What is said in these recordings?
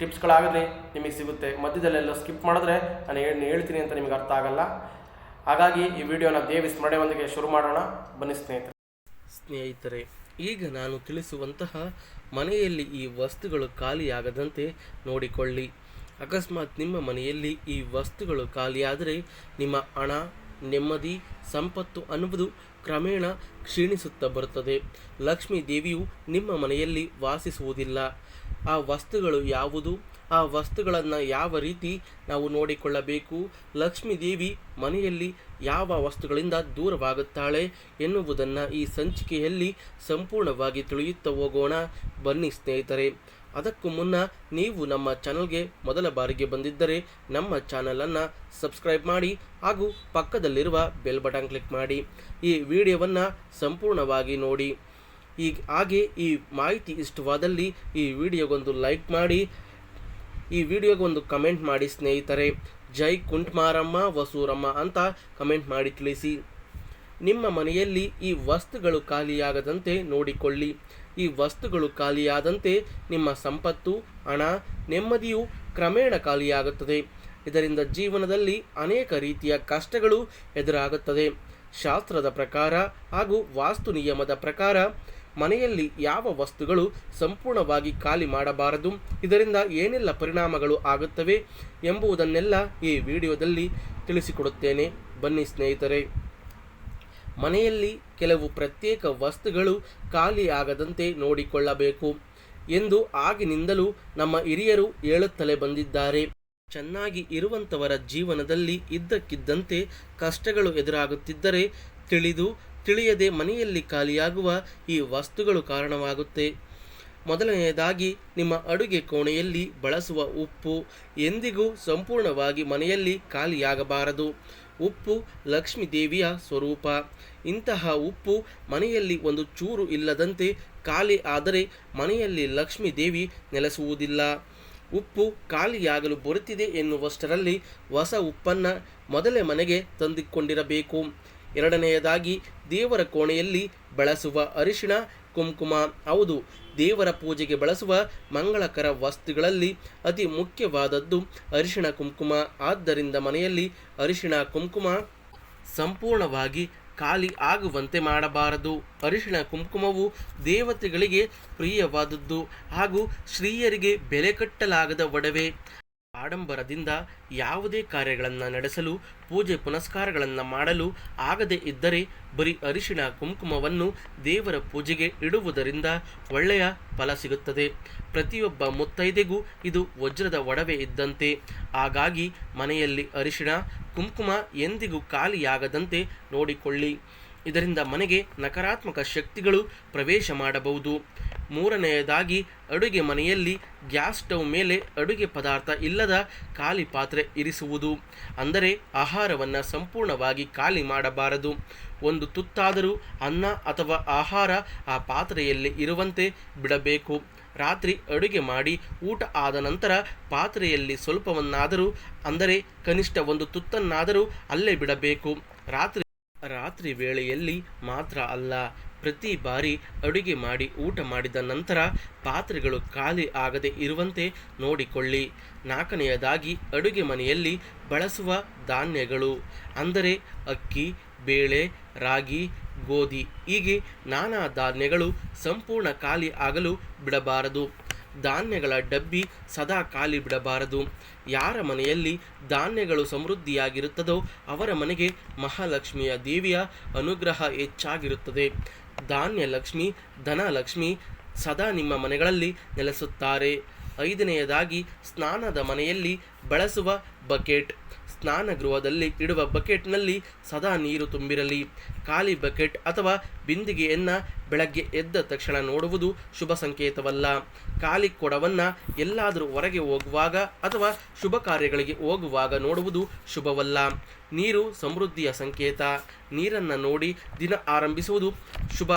ಟಿಪ್ಸ್ಗಳಾಗಲಿ ನಿಮಗೆ ಸಿಗುತ್ತೆ. ಮಧ್ಯದಲ್ಲೆಲ್ಲ ಸ್ಕಿಪ್ ಮಾಡಿದ್ರೆ ನಾನು ಏನು ಹೇಳ್ತೀನಿ ಅಂತ ನಿಮಗೆ ಅರ್ಥ ಆಗಲ್ಲ. ಹಾಗಾಗಿ ಈ ವಿಡಿಯೋನ ದೇವಿ ಸ್ಮರಣೆಯೊಂದಿಗೆ ಶುರು ಮಾಡೋಣ. ಬನ್ನಿ ಸ್ನೇಹಿತರೆ. ಸ್ನೇಹಿತರೆ, ಈಗ ನಾನು ತಿಳಿಸುವಂತಹ ಮನೆಯಲ್ಲಿ ಈ ವಸ್ತುಗಳು ಖಾಲಿಯಾಗದಂತೆ ನೋಡಿಕೊಳ್ಳಿ. ಅಕಸ್ಮಾತ್ ನಿಮ್ಮ ಮನೆಯಲ್ಲಿ ಈ ವಸ್ತುಗಳು ಖಾಲಿಯಾದರೆ ನಿಮ್ಮ ಹಣ, ನೆಮ್ಮದಿ, ಸಂಪತ್ತು ಅನ್ನುವುದು ಕ್ರಮೇಣ ಕ್ಷೀಣಿಸುತ್ತಾ ಬರುತ್ತದೆ. ಲಕ್ಷ್ಮೀ ದೇವಿಯು ನಿಮ್ಮ ಮನೆಯಲ್ಲಿ ವಾಸಿಸುವುದಿಲ್ಲ. ಆ ವಸ್ತುಗಳು ಯಾವುದು? ಆ ವಸ್ತುಗಳನ್ನು ಯಾವ ರೀತಿ ನಾವು ನೋಡಿಕೊಳ್ಳಬೇಕು? ಲಕ್ಷ್ಮೀ ದೇವಿ ಮನೆಯಲ್ಲಿ ಯಾವ ವಸ್ತುಗಳಿಂದ ದೂರವಾಗುತ್ತಾಳೆ ಎನ್ನುವುದನ್ನು ಈ ಸಂಚಿಕೆಯಲ್ಲಿ ಸಂಪೂರ್ಣವಾಗಿ ತಿಳಿಯುತ್ತಾ ಹೋಗೋಣ. ಬನ್ನಿ ಸ್ನೇಹಿತರೆ, ಅದಕ್ಕೂ ಮುನ್ನ ನೀವು ನಮ್ಮ ಚಾನಲ್ಗೆ ಮೊದಲ ಬಾರಿಗೆ ಬಂದಿದ್ದರೆ ನಮ್ಮ ಚಾನಲನ್ನು ಸಬ್ಸ್ಕ್ರೈಬ್ ಮಾಡಿ ಹಾಗೂ ಪಕ್ಕದಲ್ಲಿರುವ ಬೆಲ್ ಬಟನ್ ಕ್ಲಿಕ್ ಮಾಡಿ. ಈ ವಿಡಿಯೋವನ್ನು ಸಂಪೂರ್ಣವಾಗಿ ನೋಡಿ. ಈಗ ಹಾಗೆ ಈ ಮಾಹಿತಿ ಇಷ್ಟವಾದಲ್ಲಿ ಈ ವಿಡಿಯೋಗೊಂದು ಲೈಕ್ ಮಾಡಿ, ಈ ವಿಡಿಯೋಗೆ ಒಂದು ಕಮೆಂಟ್ ಮಾಡಿ ಸ್ನೇಹಿತರೆ. ಜೈ ಕುಂಟ್ಮಾರಮ್ಮ, ವಸೂರಮ್ಮ ಅಂತ ಕಮೆಂಟ್ ಮಾಡಿ ತಿಳಿಸಿ. ನಿಮ್ಮ ಮನೆಯಲ್ಲಿ ಈ ವಸ್ತುಗಳು ಖಾಲಿಯಾಗದಂತೆ ನೋಡಿಕೊಳ್ಳಿ. ಈ ವಸ್ತುಗಳು ಖಾಲಿಯಾದಂತೆ ನಿಮ್ಮ ಸಂಪತ್ತು, ಹಣ, ನೆಮ್ಮದಿಯು ಕ್ರಮೇಣ ಖಾಲಿಯಾಗುತ್ತದೆ. ಇದರಿಂದ ಜೀವನದಲ್ಲಿ ಅನೇಕ ರೀತಿಯ ಕಷ್ಟಗಳು ಎದುರಾಗುತ್ತದೆ. ಶಾಸ್ತ್ರದ ಪ್ರಕಾರ ಹಾಗೂ ವಾಸ್ತು ನಿಯಮದ ಪ್ರಕಾರ ಮನೆಯಲ್ಲಿ ಯಾವ ವಸ್ತುಗಳು ಸಂಪೂರ್ಣವಾಗಿ ಖಾಲಿ ಮಾಡಬಾರದು? ಇದರಿಂದ ಏನೆಲ್ಲ ಪರಿಣಾಮಗಳು ಆಗುತ್ತವೆ ಎಂಬುದನ್ನೆಲ್ಲ ಈ ವಿಡಿಯೋದಲ್ಲಿ ತಿಳಿಸಿಕೊಡುತ್ತೇನೆ. ಬನ್ನಿ ಸ್ನೇಹಿತರೆ. ಮನೆಯಲ್ಲಿ ಕೆಲವು ಪ್ರತ್ಯೇಕ ವಸ್ತುಗಳು ಖಾಲಿ ಆಗದಂತೆ ನೋಡಿಕೊಳ್ಳಬೇಕು ಎಂದು ಆಗಿನಿಂದಲೂ ನಮ್ಮ ಹಿರಿಯರು ಹೇಳುತ್ತಲೇ ಬಂದಿದ್ದಾರೆ. ಚೆನ್ನಾಗಿ ಇರುವಂಥವರ ಜೀವನದಲ್ಲಿ ಇದ್ದಕ್ಕಿದ್ದಂತೆ ಕಷ್ಟಗಳು ಎದುರಾಗುತ್ತಿದ್ದರೆ ತಿಳಿದು ತಿಳಿಯದೆ ಮನೆಯಲ್ಲಿ ಖಾಲಿಯಾಗುವ ಈ ವಸ್ತುಗಳು ಕಾರಣವಾಗುತ್ತೆ. ಮೊದಲನೆಯದಾಗಿ, ನಿಮ್ಮ ಅಡುಗೆ ಕೋಣೆಯಲ್ಲಿ ಬಳಸುವ ಉಪ್ಪು ಎಂದಿಗೂ ಸಂಪೂರ್ಣವಾಗಿ ಮನೆಯಲ್ಲಿ ಖಾಲಿಯಾಗಬಾರದು. ಉಪ್ಪು ಲಕ್ಷ್ಮೀ ದೇವಿಯ ಸ್ವರೂಪ. ಇಂತಹ ಉಪ್ಪು ಮನೆಯಲ್ಲಿ ಒಂದು ಚೂರು ಇಲ್ಲದಂತೆ ಖಾಲಿ ಆದರೆ ಮನೆಯಲ್ಲಿ ಲಕ್ಷ್ಮೀ ದೇವಿ ನೆಲೆಸುವುದಿಲ್ಲ. ಉಪ್ಪು ಖಾಲಿಯಾಗಲು ಬರುತ್ತಿದೆ ಎನ್ನುವಷ್ಟರಲ್ಲಿ ಹೊಸ ಉಪ್ಪನ್ನು ಮೊದಲೇ ಮನೆಗೆ ತಂದುಕೊಂಡಿರಬೇಕು. ಎರಡನೆಯದಾಗಿ ದೇವರ ಕೋಣೆಯಲ್ಲಿ ಬಳಸುವ ಅರಿಶಿಣ, ಕುಂಕುಮ, ಹೌದು, ದೇವರ ಪೂಜೆಗೆ ಬಳಸುವ ಮಂಗಳಕರ ವಸ್ತುಗಳಲ್ಲಿ ಅತಿ ಮುಖ್ಯವಾದದ್ದು ಅರಿಶಿಣ, ಕುಂಕುಮ. ಆದ್ದರಿಂದ ಮನೆಯಲ್ಲಿ ಅರಿಶಿಣ, ಕುಂಕುಮ ಸಂಪೂರ್ಣವಾಗಿ ಖಾಲಿ ಆಗುವಂತೆ ಮಾಡಬಾರದು. ಅರಿಶಿಣ, ಕುಂಕುಮವು ದೇವತೆಗಳಿಗೆ ಪ್ರಿಯವಾದದ್ದು ಹಾಗೂ ಸ್ತ್ರೀಯರಿಗೆ ಬೆಲೆ ಕಟ್ಟಲಾಗದ ಒಡವೆ. ಆಡಂಬರದಿಂದ ಯಾವುದೇ ಕಾರ್ಯಗಳನ್ನು ನಡೆಸಲು, ಪೂಜೆ ಪುನಸ್ಕಾರಗಳನ್ನು ಮಾಡಲು ಆಗದೇ ಇದ್ದರೆ ಬರೀ ಅರಿಶಿಣ ಕುಂಕುಮವನ್ನು ದೇವರ ಪೂಜೆಗೆ ಇಡುವುದರಿಂದ ಒಳ್ಳೆಯ ಫಲ ಸಿಗುತ್ತದೆ. ಪ್ರತಿಯೊಬ್ಬ ಮುತ್ತೈದೆಗೂ ಇದು ವಜ್ರದ ಒಡವೆ ಇದ್ದಂತೆ. ಹಾಗಾಗಿ ಮನೆಯಲ್ಲಿ ಅರಿಶಿಣ, ಕುಂಕುಮ ಎಂದಿಗೂ ಖಾಲಿಯಾಗದಂತೆ ನೋಡಿಕೊಳ್ಳಿ. ಇದರಿಂದ ಮನೆಗೆ ನಕಾರಾತ್ಮಕ ಶಕ್ತಿಗಳು ಪ್ರವೇಶ ಮಾಡಬಹುದು. ಮೂರನೆಯದಾಗಿ, ಅಡುಗೆ ಮನೆಯಲ್ಲಿ ಗ್ಯಾಸ್ ಸ್ಟವ್ ಮೇಲೆ ಅಡುಗೆ ಪದಾರ್ಥ ಇಲ್ಲದ ಖಾಲಿ ಪಾತ್ರೆ ಇರಿಸುವುದು. ಅಂದರೆ ಆಹಾರವನ್ನು ಸಂಪೂರ್ಣವಾಗಿ ಖಾಲಿ ಮಾಡಬಾರದು. ಒಂದು ತುತ್ತಾದರೂ ಅನ್ನ ಅಥವಾ ಆಹಾರ ಆ ಪಾತ್ರೆಯಲ್ಲಿ ಇರುವಂತೆ ಬಿಡಬೇಕು. ರಾತ್ರಿ ಅಡುಗೆ ಮಾಡಿ ಊಟ ಆದ ನಂತರ ಪಾತ್ರೆಯಲ್ಲಿ ಸ್ವಲ್ಪವನ್ನಾದರೂ, ಅಂದರೆ ಕನಿಷ್ಠ ಒಂದು ತುತ್ತನ್ನಾದರೂ ಅಲ್ಲೇ ಬಿಡಬೇಕು. ರಾತ್ರಿ ರಾತ್ರಿ ವೇಳೆಯಲ್ಲಿ ಮಾತ್ರ ಅಲ್ಲ. ಪ್ರತಿ ಬಾರಿ ಅಡುಗೆ ಮಾಡಿ ಊಟ ಮಾಡಿದ ನಂತರ ಪಾತ್ರೆಗಳು ಖಾಲಿ ಆಗದೆ ಇರುವಂತೆ ನೋಡಿಕೊಳ್ಳಿ. ನಾಲ್ಕನೆಯದಾಗಿ, ಅಡುಗೆ ಮನೆಯಲ್ಲಿ ಬಳಸುವ ಧಾನ್ಯಗಳು ಅಂದರೆ ಅಕ್ಕಿ, ಬೇಳೆ, ರಾಗಿ, ಗೋಧಿ ಹೀಗೆ ನಾನಾ ಧಾನ್ಯಗಳು ಸಂಪೂರ್ಣ ಖಾಲಿ ಆಗಲು ಬಿಡಬಾರದು. ಧಾನ್ಯಗಳ ಡಬ್ಬಿ ಸದಾ ಖಾಲಿ ಬಿಡಬಾರದು. ಯಾರ ಮನೆಯಲ್ಲಿ ಧಾನ್ಯಗಳು ಸಮೃದ್ಧಿಯಾಗಿರುತ್ತದೋ ಅವರ ಮನೆಗೆ ಮಹಾಲಕ್ಷ್ಮಿಯ ದೇವಿಯ ಅನುಗ್ರಹ ಹೆಚ್ಚಾಗಿರುತ್ತದೆ. ಧಾನ್ಯ ಲಕ್ಷ್ಮಿ ಧನಲಕ್ಷ್ಮಿ ಸದಾ ನಿಮ್ಮ ಮನೆಗಳಲ್ಲಿ ನೆಲೆಸುತ್ತಾರೆ. ಐದನೆಯದಾಗಿ ಸ್ನಾನದ ಮನೆಯಲ್ಲಿ ಬಳಸುವ ಬಕೆಟ್. ಸ್ನಾನಗೃಹದಲ್ಲಿ ಇಡುವ ಬಕೆಟ್ನಲ್ಲಿ ಸದಾ ನೀರು ತುಂಬಿರಲಿ. ಖಾಲಿ ಬಕೆಟ್ ಅಥವಾ ಬಿಂದಿಗೆಯನ್ನು ಬೆಳಗ್ಗೆ ಎದ್ದ ತಕ್ಷಣ ನೋಡುವುದು ಶುಭ ಸಂಕೇತವಲ್ಲ. ಖಾಲಿ ಕೊಡವನ್ನು ಎಲ್ಲಾದರೂ ಹೊರಗೆ ಹೋಗುವಾಗ ಅಥವಾ ಶುಭ ಕಾರ್ಯಗಳಿಗೆ ಹೋಗುವಾಗ ನೋಡುವುದು ಶುಭವಲ್ಲ. ನೀರು ಸಮೃದ್ಧಿಯ ಸಂಕೇತ. ನೀರನ್ನು ನೋಡಿ ದಿನ ಆರಂಭಿಸುವುದು ಶುಭ.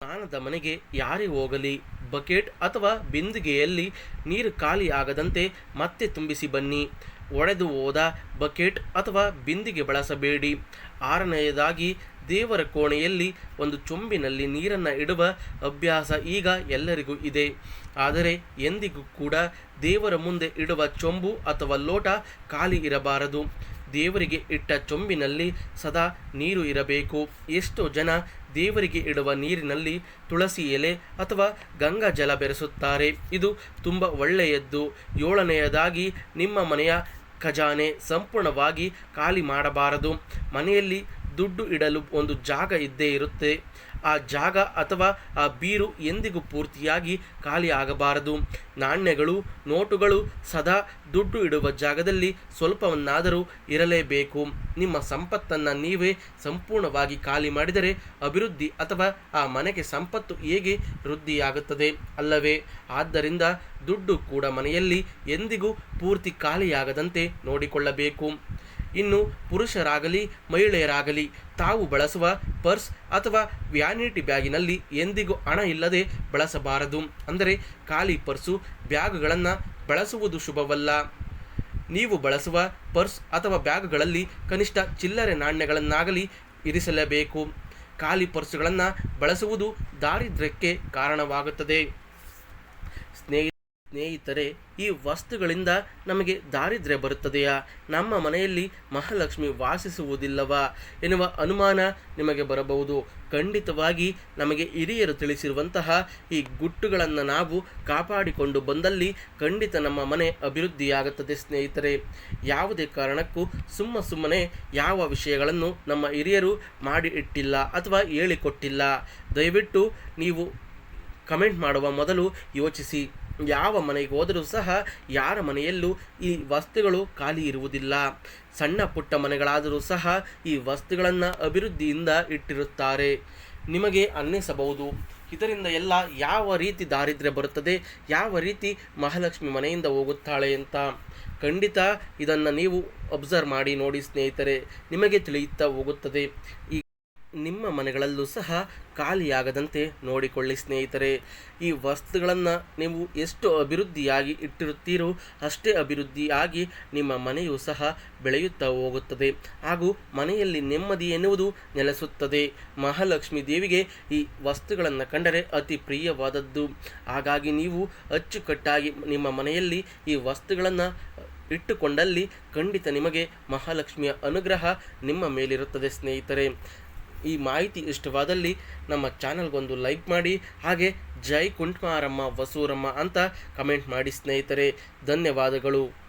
ಸ್ನಾನದ ಮನೆಗೆ ಯಾರೇ ಹೋಗಲಿ. ಬಕೆಟ್ ಅಥವಾ ಬಿಂದಿಗೆಯಲ್ಲಿ ನೀರು ಖಾಲಿಯಾಗದಂತೆ ಮತ್ತೆ ತುಂಬಿಸಿ ಬನ್ನಿ. ಒಡೆದು ಹೋದ ಬಕೆಟ್ ಅಥವಾ ಬಿಂದಿಗೆ ಬಳಸಬೇಡಿ. ಆರನೆಯದಾಗಿ, ದೇವರ ಕೋಣೆಯಲ್ಲಿ ಒಂದು ಚೊಂಬಿನಲ್ಲಿ ನೀರನ್ನು ಇಡುವ ಅಭ್ಯಾಸ ಈಗ ಎಲ್ಲರಿಗೂ ಇದೆ. ಆದರೆ ಎಂದಿಗೂ ಕೂಡ ದೇವರ ಮುಂದೆ ಇಡುವ ಚೊಂಬು ಅಥವಾ ಲೋಟ ಖಾಲಿ ಇರಬಾರದು. ದೇವರಿಗೆ ಇಟ್ಟ ಚೊಂಬಿನಲ್ಲಿ ಸದಾ ನೀರು ಇರಬೇಕು. ಎಷ್ಟೋ ಜನ ದೇವರಿಗೆ ಇಡುವ ನೀರಿನಲ್ಲಿ ತುಳಸಿ ಎಲೆ ಅಥವಾ ಗಂಗಾ ಜಲ ಬೆರೆಸುತ್ತಾರೆ. ಇದು ತುಂಬ ಒಳ್ಳೆಯದ್ದು. ಏಳನೆಯದಾಗಿ, ನಿಮ್ಮ ಮನೆಯ ಖಜಾನೆ ಸಂಪೂರ್ಣವಾಗಿ ಖಾಲಿ ಮಾಡಬಾರದು. ಮನೆಯಲ್ಲಿ ದುಡ್ಡು ಇಡಲು ಒಂದು ಜಾಗ ಇದ್ದೇ ಇರುತ್ತೆ. ಆ ಜಾಗ ಅಥವಾ ಆ ಬೀರು ಎಂದಿಗೂ ಪೂರ್ತಿಯಾಗಿ ಖಾಲಿ ಆಗಬಾರದು. ನಾಣ್ಯಗಳು, ನೋಟುಗಳು ಸದಾ ದುಡ್ಡು ಇಡುವ ಜಾಗದಲ್ಲಿ ಸ್ವಲ್ಪವನ್ನಾದರೂ ಇರಲೇಬೇಕು. ನಿಮ್ಮ ಸಂಪತ್ತನ್ನು ನೀವೇ ಸಂಪೂರ್ಣವಾಗಿ ಖಾಲಿ ಮಾಡಿದರೆ ಅಭಿವೃದ್ಧಿ ಅಥವಾ ಆ ಮನೆಗೆ ಸಂಪತ್ತು ಹೇಗೆ ವೃದ್ಧಿಯಾಗುತ್ತದೆ? ಅಲ್ಲವೇ, ಆದ್ದರಿಂದ ದುಡ್ಡು ಕೂಡ ಮನೆಯಲ್ಲಿ ಎಂದಿಗೂ ಪೂರ್ತಿ ಖಾಲಿಯಾಗದಂತೆ ನೋಡಿಕೊಳ್ಳಬೇಕು. ಇನ್ನು ಪುರುಷರಾಗಲಿ, ಮಹಿಳೆಯರಾಗಲಿ, ತಾವು ಬಳಸುವ ಪರ್ಸ್ ಅಥವಾ ವ್ಯಾನಿಟಿ ಬ್ಯಾಗಿನಲ್ಲಿ ಎಂದಿಗೂ ಹಣ ಇಲ್ಲದೆ ಬಳಸಬಾರದು. ಅಂದರೆ ಖಾಲಿ ಪರ್ಸು ಬ್ಯಾಗ್ಗಳನ್ನು ಬಳಸುವುದು ಶುಭವಲ್ಲ. ನೀವು ಬಳಸುವ ಪರ್ಸ್ ಅಥವಾ ಬ್ಯಾಗ್ಗಳಲ್ಲಿ ಕನಿಷ್ಠ ಚಿಲ್ಲರೆ ನಾಣ್ಯಗಳನ್ನಾಗಲಿ ಇರಿಸಲೇಬೇಕು. ಖಾಲಿ ಪರ್ಸುಗಳನ್ನು ಬಳಸುವುದು ದಾರಿದ್ರ್ಯಕ್ಕೆ ಕಾರಣವಾಗುತ್ತದೆ. ಸ್ನೇಹಿತರೆ, ಈ ವಸ್ತುಗಳಿಂದ ನಮಗೆ ದಾರಿದ್ರ್ಯ ಬರುತ್ತದೆಯಾ? ನಮ್ಮ ಮನೆಯಲ್ಲಿ ಮಹಾಲಕ್ಷ್ಮಿ ವಾಸಿಸುವುದಿಲ್ಲವಾ? ಎನ್ನುವ ಅನುಮಾನ ನಿಮಗೆ ಬರಬಹುದು. ಖಂಡಿತವಾಗಿ ನಮಗೆ ಹಿರಿಯರು ತಿಳಿಸಿರುವಂತಹ ಈ ಗುಟ್ಟುಗಳನ್ನು ನಾವು ಕಾಪಾಡಿಕೊಂಡು ಬಂದಲ್ಲಿ ಖಂಡಿತ ನಮ್ಮ ಮನೆ ಅಭಿವೃದ್ಧಿಯಾಗುತ್ತದೆ ಸ್ನೇಹಿತರೆ. ಯಾವುದೇ ಕಾರಣಕ್ಕೂ ಸುಮ್ಮ ಸುಮ್ಮನೆ ಯಾವ ವಿಷಯಗಳನ್ನು ನಮ್ಮ ಹಿರಿಯರು ಮಾಡಿ ಇಟ್ಟಿಲ್ಲ ಅಥವಾ ಹೇಳಿಕೊಟ್ಟಿಲ್ಲ. ದಯವಿಟ್ಟು ನೀವು ಕಮೆಂಟ್ ಮಾಡುವ ಮೊದಲು ಯೋಚಿಸಿ. ಯಾವ ಮನೆಗೆ ಹೋದರೂ ಸಹ ಯಾರ ಮನೆಯಲ್ಲೂ ಈ ವಸ್ತುಗಳು ಖಾಲಿ ಇರುವುದಿಲ್ಲ. ಸಣ್ಣ ಪುಟ್ಟ ಮನೆಗಳಾದರೂ ಸಹ ಈ ವಸ್ತುಗಳನ್ನು ಅಭಿವೃದ್ಧಿಯಿಂದ ಇಟ್ಟಿರುತ್ತಾರೆ. ನಿಮಗೆ ಅನ್ನಿಸಬಹುದು, ಇದರಿಂದ ಎಲ್ಲ ಯಾವ ರೀತಿ ದಾರಿದ್ರ್ಯ ಬರುತ್ತದೆ, ಯಾವ ರೀತಿ ಮಹಾಲಕ್ಷ್ಮಿ ಮನೆಯಿಂದ ಹೋಗುತ್ತಾಳೆ ಅಂತ. ಖಂಡಿತ ಇದನ್ನು ನೀವು ಅಬ್ಸರ್ವ್ ಮಾಡಿ ನೋಡಿ ಸ್ನೇಹಿತರೆ, ನಿಮಗೆ ತಿಳಿಯುತ್ತಾ ಹೋಗುತ್ತದೆ. ಈ ನಿಮ್ಮ ಮನೆಗಳಲ್ಲೂ ಸಹ ಖಾಲಿಯಾಗದಂತೆ ನೋಡಿಕೊಳ್ಳಿ ಸ್ನೇಹಿತರೆ. ಈ ವಸ್ತುಗಳನ್ನು ನೀವು ಎಷ್ಟು ಅಭಿವೃದ್ಧಿಯಾಗಿ ಇಟ್ಟಿರುತ್ತೀರೋ ಅಷ್ಟೇ ಅಭಿವೃದ್ಧಿಯಾಗಿ ನಿಮ್ಮ ಮನೆಯೂ ಸಹ ಬೆಳೆಯುತ್ತಾ ಹೋಗುತ್ತದೆ. ಹಾಗೂ ಮನೆಯಲ್ಲಿ ನೆಮ್ಮದಿ ಎನ್ನುವುದು ನೆಲೆಸುತ್ತದೆ. ಮಹಾಲಕ್ಷ್ಮಿ ದೇವಿಗೆ ಈ ವಸ್ತುಗಳನ್ನು ಕಂಡರೆ ಅತಿ ಪ್ರಿಯವಾದದ್ದು. ಹಾಗಾಗಿ ನೀವು ಅಚ್ಚುಕಟ್ಟಾಗಿ ನಿಮ್ಮ ಮನೆಯಲ್ಲಿ ಈ ವಸ್ತುಗಳನ್ನು ಇಟ್ಟುಕೊಂಡಲ್ಲಿ ಖಂಡಿತ ನಿಮಗೆ ಮಹಾಲಕ್ಷ್ಮಿಯ ಅನುಗ್ರಹ ನಿಮ್ಮ ಮೇಲಿರುತ್ತದೆ ಸ್ನೇಹಿತರೆ. ಈ ಮಾಹಿತಿ ಇಷ್ಟವಾದಲ್ಲಿ ನಮ್ಮ ಚಾನಲ್ಗೊಂದು ಲೈಕ್ ಮಾಡಿ, ಹಾಗೆ ಜೈ ಕುಂಟ್ಮಾರಮ್ಮ, ವಸೂರಮ್ಮ ಅಂತ ಕಮೆಂಟ್ ಮಾಡಿ ಸ್ನೇಹಿತರೆ. ಧನ್ಯವಾದಗಳು.